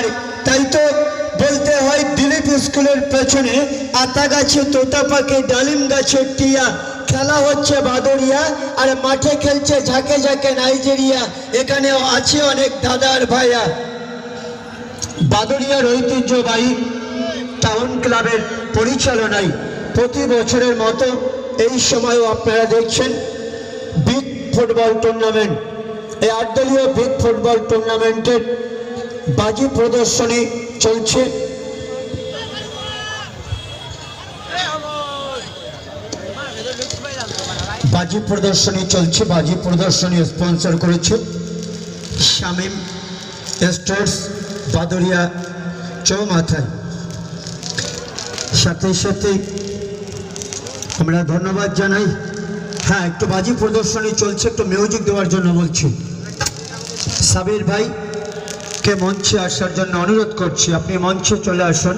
আর তাই তো বলতে হয় দিলীপ স্কুলের পেছনে আতা গাছে, তোতা পাখি ডালিম গাছের টিয়া। খেলা হচ্ছে বাদরিয়া আর মাঠে খেলছে ঝাঁকে ঝাঁকে নাইজেরিয়া। এখানেও আছে অনেক দাদার ভাইয়া। বাদরিয়ার ঐতিহ্যবাহী টাউন ক্লাবের পরিচালনায় প্রতি বছরের মতো এই সময়ও আপনারা দেখছেন বিগ ফুটবল টুর্নামেন্ট। এই আটদলীয় বিগ ফুটবল টুর্নামেন্টের বাজি প্রদর্শনী চলছে। বাজি প্রদর্শনী চলছে, বাজি প্রদর্শনী স্পন্সর করেছে শামীম স্টোর্স, বাদরিয়া চৌমাথায়। সাথে সাথে আমরা ধন্যবাদ জানাই। হ্যাঁ একটু বাজি প্রদর্শনী চলছে, একটু মিউজিক দেওয়ার জন্য বলছি। সাবির ভাই কে মঞ্চে আসার জন্য অনুরোধ করছি। আপনি মঞ্চে চলে আসুন।